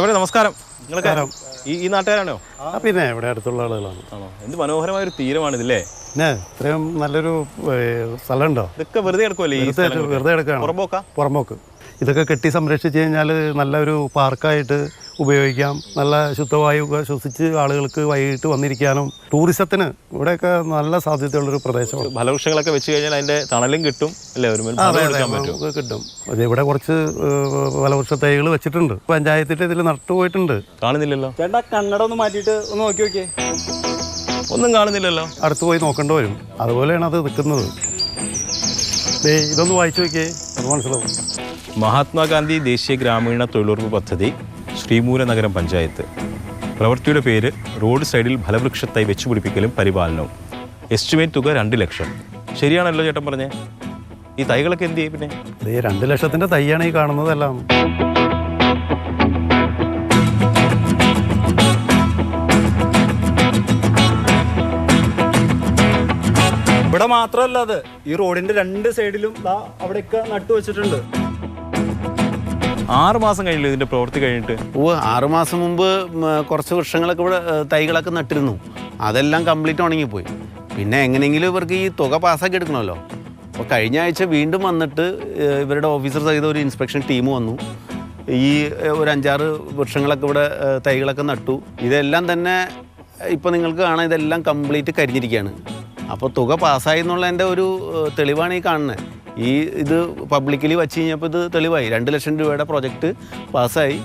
പറയും നമസ്കാരം. നിങ്ങളൊക്കെ ഈ ഈ നാട്ടുകാരാണോ? പിന്നെ ഇവിടെ അടുത്തുള്ള ആളുകളാണ്. ആണോ? എന്ത് മനോഹരമായ ഒരു തീരമാണ് ഇതില്ലേ പിന്നെ ഇത്രയും നല്ലൊരു സ്ഥലം സ്ഥലമുണ്ടോ? ഇതൊക്കെ വെറുതെ കിടക്കുമല്ലേ ഈ വെറുതെ എടുക്കുകയാണ്. പുറമ്പോക്കാ? പുറമ്പോക്ക്. ഇതൊക്കെ കെട്ടി സംരക്ഷിച്ച് കഴിഞ്ഞാൽ നല്ലൊരു പാർക്കായിട്ട് ഉപയോഗിക്കാം. നല്ല ശുദ്ധവായു ഒക്കെ ശ്വസിച്ച് ആളുകൾക്ക് വൈകിട്ട് വന്നിരിക്കാനും ടൂറിസത്തിന് ഇവിടെയൊക്കെ നല്ല സാധ്യതയുള്ളൊരു പ്രദേശമാണ്. ഫലവൃക്ഷങ്ങളൊക്കെ വെച്ച് കഴിഞ്ഞാൽ അതിന്റെ തണലും കിട്ടും അല്ലേ? ഒരു കിട്ടും. അത് ഇവിടെ കുറച്ച് ഫലവൃക്ഷ തൈകൾ വെച്ചിട്ടുണ്ട്. പഞ്ചായത്തിന്റെ ഇതിൽ നട്ടുപോയിട്ടുണ്ട് കാണുന്നില്ലല്ലോ? ചേട്ടാ കണ്ണട ഒന്ന് മാറ്റിയിട്ട് ഒന്ന് നോക്കി നോക്കിയേ. ഒന്നും കാണുന്നില്ലല്ലോ? അടുത്ത് പോയി നോക്കേണ്ടി വരും. അതുപോലെയാണ് അത് നിൽക്കുന്നത്. ദേ ഇതൊന്ന് വായിച്ചു നോക്കിയേ. അത് മനസ്സിലാവും. മഹാത്മാഗാന്ധി ദേശീയ ഗ്രാമീണ തൊഴിലുറപ്പ് പദ്ധതി ശ്രീമൂലനഗരം പഞ്ചായത്ത്. പ്രവൃത്തിയുടെ പേര് റോഡ് സൈഡിൽ ഫലവൃക്ഷത്തായി വെച്ചുപിടിപ്പിക്കലും പരിപാലനവും. എസ്റ്റിമേറ്റ് തുക രണ്ട് ലക്ഷം. ശരിയാണല്ലോ ചേട്ടൻ പറഞ്ഞേ? ഈ തൈകളൊക്കെ എന്ത് ചെയ്യും പിന്നെ? രണ്ട് ലക്ഷത്തിന്റെ തൈയാണ് ഈ കാണുന്നതെല്ലാം. ഇവിടെ മാത്രമല്ല അത്. ഈ റോഡിന്റെ രണ്ട് സൈഡിലും അവിടെയൊക്കെ നട്ടു വെച്ചിട്ടുണ്ട് ആറ് മാസം ഇതിന്റെ പ്രവൃത്തി കഴിഞ്ഞിട്ട്? ഓ ആറുമാസം മുമ്പ് ഉം, കുറച്ച് വൃക്ഷങ്ങളൊക്കെ ഇവിടെ തൈകളൊക്കെ നട്ടിരുന്നു. അതെല്ലാം കംപ്ലീറ്റ് ഉണങ്ങിപ്പോയി. പിന്നെ എങ്ങനെയെങ്കിലും ഇവർക്ക് ഈ തുക പാസ്സാക്കി എടുക്കണമല്ലോ. അപ്പോൾ കഴിഞ്ഞ ആഴ്ച വീണ്ടും വന്നിട്ട് ഇവരുടെ ഓഫീസർ സഹിതം ഒരു ഇൻസ്പെക്ഷൻ ടീം വന്നു. ഈ ഒരു അഞ്ചാറ് വൃക്ഷങ്ങളൊക്കെ ഇവിടെ തൈകളൊക്കെ നട്ടു. ഇതെല്ലാം തന്നെ ഇപ്പോൾ നിങ്ങൾക്ക് കാണാം ഇതെല്ലാം കംപ്ലീറ്റ് കരിഞ്ഞിരിക്കുകയാണ്. അപ്പോൾ തുക പാസ്സായി എന്നുള്ളതിന്റെ ഒരു തെളിവാണ് ഈ കാണുന്നത്. ഈ ഇത് പബ്ലിക്കലി വച്ച് കഴിഞ്ഞപ്പോൾ ഇത് തെളിവായി. രണ്ട് ലക്ഷം രൂപയുടെ പ്രൊജക്റ്റ് പാസ്സായി.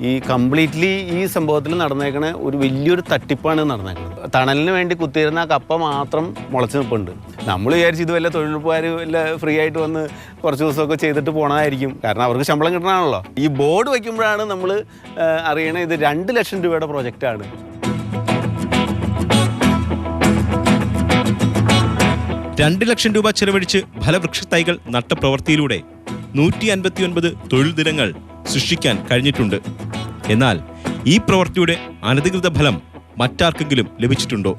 ഈ കംപ്ലീറ്റ്ലി ഈ സംഭവത്തിൽ നടന്നേക്കണ ഒരു വലിയൊരു തട്ടിപ്പാണ് നടന്നേക്കുന്നത് തണലിന് വേണ്ടി കുത്തിയിരുന്ന കപ്പ മാത്രം മുളച്ച് നിൽപ്പുണ്ട് നമ്മൾ വിചാരിച്ചു ഇത് വല്ല തൊഴിലുറപ്പുകാർ വല്ല ഫ്രീ ആയിട്ട് വന്ന് കുറച്ച് ദിവസമൊക്കെ ചെയ്തിട്ട് പോണതായിരിക്കും. കാരണം അവർക്ക് ശമ്പളം കിട്ടണമാണല്ലോ. ഈ ബോർഡ് വയ്ക്കുമ്പോഴാണ് നമ്മൾ അറിയണത് ഇത് രണ്ട് ലക്ഷം രൂപയുടെ പ്രൊജക്റ്റാണ് രണ്ട് ലക്ഷം രൂപ ചെലവഴിച്ച് ഫലവൃക്ഷ തൈകൾ പ്രവൃത്തിയിലൂടെ നൂറ്റി അൻപത്തിയൊൻപത് തൊഴിൽ ദിനങ്ങൾ സൃഷ്ടിക്കാൻ കഴിഞ്ഞിട്ടുണ്ട്. എന്നാൽ ഈ പ്രവൃത്തിയുടെ അനധികൃത ഫലം മറ്റാർക്കെങ്കിലും ലഭിച്ചിട്ടുണ്ടോ?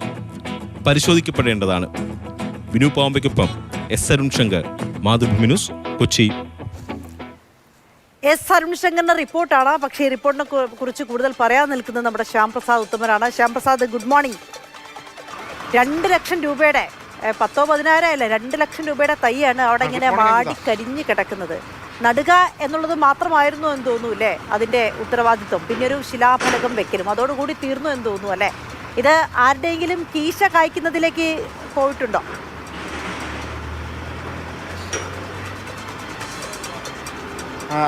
പരിശോധിക്കപ്പെടേണ്ടതാണ്. Vinu പാമ്പയ്ക്കൊപ്പം S Arun Shankar Mathrubhumi news Kochi. S Arun ശങ്കറിന്റെ റിപ്പോർട്ടാണ്. പക്ഷേ റിപ്പോർട്ടിനെ കുറിച്ച് കൂടുതൽ പറയാൻ നിൽക്കുന്നത് നമ്മുടെ Shyam Prasad ഉത്തമനാണ്. Shyam Prasad good morning. രണ്ട് ലക്ഷം രൂപയുടെ പത്തോ പതിനായിരം അല്ല? രണ്ട് ലക്ഷം രൂപയുടെ തൈയാണ് അവിടെ ഇങ്ങനെ വാടി കരിഞ്ഞ് കിടക്കുന്നത്. നടുക എന്നുള്ളത് മാത്രമായിരുന്നു എന്ന് തോന്നുന്നു അല്ലേ? അതിന്റെ ഉത്തരവാദിത്വം. പിന്നെ ഒരു ശിലാഫലകം വെക്കലും. അതോടുകൂടി തീർന്നു എന്ന് തോന്നുന്നു അല്ലേ? ഇത് ആരുടെയെങ്കിലും കീശ കായ്ക്കുന്നതിലേക്ക് പോയിട്ടുണ്ടോ?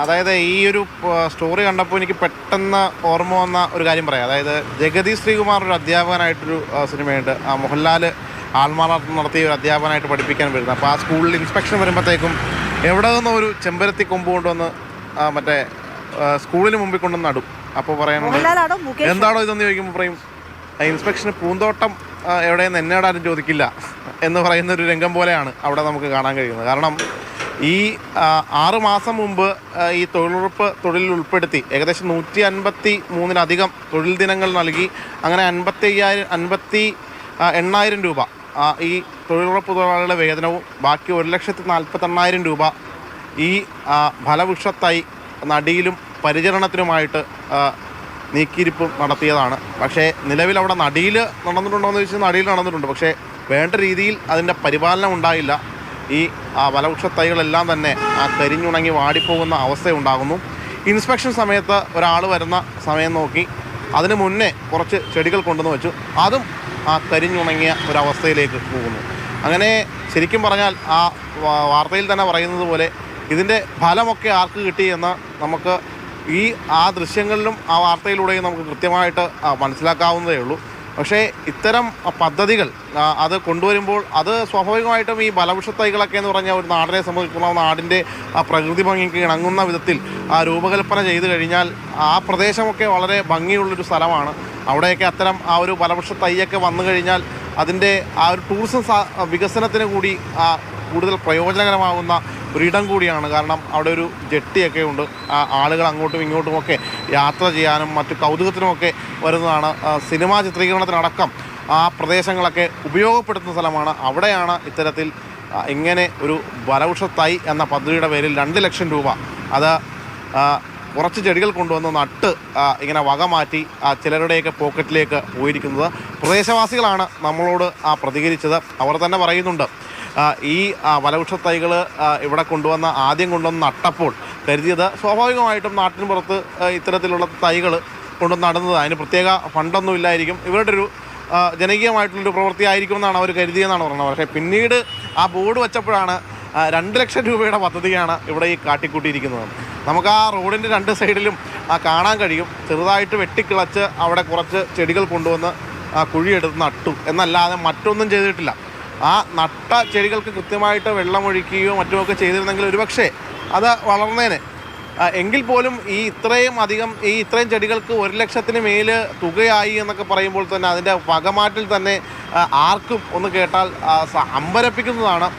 അതായത് ഈ ഒരു സ്റ്റോറി കണ്ടപ്പോൾ എനിക്ക് പെട്ടെന്ന് ഓർമ്മ വന്ന ഒരു കാര്യം പറയാം. അതായത് ജഗതി ശ്രീകുമാർ ഒരു അധ്യാപകനായിട്ടൊരു സിനിമയുണ്ട്. ആ മോഹൻലാൽ ആൾമാറാട്ടം നടത്തിയ ഒരു അധ്യാപകനായിട്ട് പഠിപ്പിക്കാൻ വരുന്നത്. അപ്പോൾ ആ സ്കൂളിൽ ഇൻസ്പെക്ഷൻ വരുമ്പോഴത്തേക്കും എവിടെ നിന്നോ ഒരു ചെമ്പരത്തി കൊമ്പ് കൊണ്ടുവന്ന് മറ്റേ സ്കൂളിന് മുമ്പിൽ കൊണ്ടുവന്ന് നടും. അപ്പോൾ മുകേഷ്? എന്താണോ ഇതെന്ന് ചോദിക്കുമ്പോൾ പറയും "ആ, ഇൻസ്പെക്ഷന് പൂന്തോട്ടം എവിടെയെന്ന് എന്നോട് ആരും ചോദിക്കില്ല എന്ന് പറയുന്ന ഒരു രംഗം പോലെയാണ് അവിടെ നമുക്ക് കാണാൻ കഴിയുന്നത്. കാരണം ഈ ആറ് മാസം മുമ്പ് ഈ തൊഴിലുറപ്പ് തൊഴിലിൽ ഉൾപ്പെടുത്തി ഏകദേശം നൂറ്റി അൻപത്തി മൂന്നിലധികം തൊഴിൽ ദിനങ്ങൾ നൽകി അങ്ങനെ അൻപത്തി അയ്യായിരം അൻപത്തി എണ്ണായിരം രൂപ ഈ തൊഴിലുറപ്പ് തൊഴിലാളികളുടെ വേതനവും ബാക്കി ഒരു ലക്ഷത്തി നാൽപ്പത്തെണ്ണായിരം രൂപ ഈ ഫലവൃക്ഷത്തായി നടിയിലും പരിചരണത്തിനുമായിട്ട് നീക്കിയിരിപ്പും നടത്തിയതാണ്. പക്ഷേ നിലവിൽ അവിടെ നടിയിൽ നടന്നിട്ടുണ്ടോ എന്ന് ചോദിച്ചാൽ നടിയിൽ നടന്നിട്ടുണ്ട്. പക്ഷേ വേണ്ട രീതിയിൽ അതിന്റെ പരിപാലനം ഉണ്ടായില്ല. ഈ ഫലവൃക്ഷ തൈകളെല്ലാം തന്നെ ആ കരിഞ്ഞുണങ്ങി വാടിപ്പോകുന്ന അവസ്ഥയുണ്ടാകുന്നു. ഇൻസ്പെക്ഷൻ സമയത്ത് ഒരാൾ വരുന്ന സമയം നോക്കി. അതിന് മുന്നേ കുറച്ച് ചെടികൾ കൊണ്ടുവന്ന് വെച്ചു. അതും ആ കരിഞ്ഞുണങ്ങിയ ഒരവസ്ഥയിലേക്ക് പോകുന്നു. അങ്ങനെ ശരിക്കും പറഞ്ഞാൽ ആ വാർത്തയിൽ തന്നെ പറയുന്നത് പോലെ ഇതിന്റെ ഫലമൊക്കെ ആർക്ക് കിട്ടി എന്ന് നമുക്ക് ഈ ആ ദൃശ്യങ്ങളിലും ആ വാർത്തയിലൂടെയും നമുക്ക് കൃത്യമായിട്ട് മനസ്സിലാക്കാവുന്നതേ ഉള്ളൂ. പക്ഷേ ഇത്തരം പദ്ധതികൾ അത് കൊണ്ടുവരുമ്പോൾ അത് സ്വാഭാവികമായിട്ടും ഈ ബലവൃക്ഷ തൈകളൊക്കെ എന്ന് പറഞ്ഞാൽ ഒരു നാടിനെ സംബന്ധിച്ചിടത്തോളം നാടിന്റെ ആ പ്രകൃതി ഭംഗിക്ക് ഇണങ്ങുന്ന വിധത്തിൽ ആ രൂപകൽപ്പന ചെയ്തു കഴിഞ്ഞാൽ ആ പ്രദേശമൊക്കെ വളരെ ഭംഗിയുള്ളൊരു സ്ഥലമാണ്. അവിടെയൊക്കെ അത്തരം ആ ഒരു ബലവൃക്ഷ വന്നു കഴിഞ്ഞാൽ അതിന്റെ ആ ഒരു ടൂറിസം വികസനത്തിന് കൂടി കൂടുതൽ പ്രയോജനകരമാകുന്ന ഒരിടം കൂടിയാണ്. കാരണം അവിടെ ഒരു ജെട്ടിയൊക്കെ ഉണ്ട്. ആളുകൾ അങ്ങോട്ടും ഇങ്ങോട്ടുമൊക്കെ യാത്ര ചെയ്യാനും മറ്റു കൗതുകത്തിനുമൊക്കെ വരുന്നതാണ് സിനിമാ ചിത്രീകരണത്തിനടക്കം. ആ പ്രദേശങ്ങളൊക്കെ ഉപയോഗപ്പെടുത്തുന്ന സ്ഥലമാണ്. അവിടെയാണ് ഇത്തരത്തിൽ ഇങ്ങനെ ഒരു വരവൃക്ഷ തൈ എന്ന പദ്ധതിയുടെ പേരിൽ രണ്ട് ലക്ഷം രൂപ. അത് കുറച്ച് ചെടികൾ കൊണ്ടുവന്ന് നട്ട് ഇങ്ങനെ വക മാറ്റി ചിലരുടെയൊക്കെ പോക്കറ്റിലേക്ക് പോയിരിക്കുന്നത്. പ്രദേശവാസികളാണ് നമ്മളോട് ആ പ്രതികരിച്ചത്. അവർ തന്നെ പറയുന്നുണ്ട്. ഈ വലവൃക്ഷ തൈകൾ ഇവിടെ കൊണ്ടുവന്ന ആദ്യം കൊണ്ടുവന്ന് നട്ടപ്പോൾ കരുതിയത് സ്വാഭാവികമായിട്ടും നാട്ടിന് പുറത്ത് ഇത്തരത്തിലുള്ള തൈകൾ കൊണ്ടുവന്ന് നടന്നത്. അതിന് പ്രത്യേക ഫണ്ടൊന്നും ഇല്ലായിരിക്കും. ഇവരുടെ ഒരു ജനകീയമായിട്ടുള്ളൊരു പ്രവൃത്തി ആയിരിക്കുമെന്നാണ് അവർ കരുതിയെന്നാണ് പറഞ്ഞത് പക്ഷേ പിന്നീട് ആ ബോർഡ് വെച്ചപ്പോഴാണ് രണ്ട് ലക്ഷം രൂപയുടെ പദ്ധതിയാണ് ഇവിടെ ഈ കാട്ടിക്കൂട്ടിയിരിക്കുന്നത്. നമുക്ക് ആ റോഡിന്റെ രണ്ട് സൈഡിലും കാണാൻ കഴിയും. ചെറുതായിട്ട് വെട്ടിക്കിളച്ച് അവിടെ കുറച്ച് ചെടികൾ കൊണ്ടുവന്ന് കുഴിയെടുത്ത് നട്ടു. എന്നല്ലാതെ മറ്റൊന്നും ചെയ്തിട്ടില്ല. ആ നട്ട ചെടികൾക്ക് കൃത്യമായിട്ട് വെള്ളമൊഴിക്കുകയോ മറ്റുമൊക്കെ ചെയ്തിരുന്നെങ്കിൽ ഒരുപക്ഷെ അത് വളർന്നേനെ. എങ്കിൽ പോലും ഈ ഇത്രയും അധികം ഈ ഇത്രയും ചെടികൾക്ക് ഒരു ലക്ഷത്തിന് മേൽ തുകയായി എന്നൊക്കെ പറയുമ്പോൾ തന്നെ അതിന്റെ വകമാറ്റിൽ തന്നെ ആർക്കും ഒന്ന് കേട്ടാൽ അമ്പരപ്പിക്കുന്നതാണ്.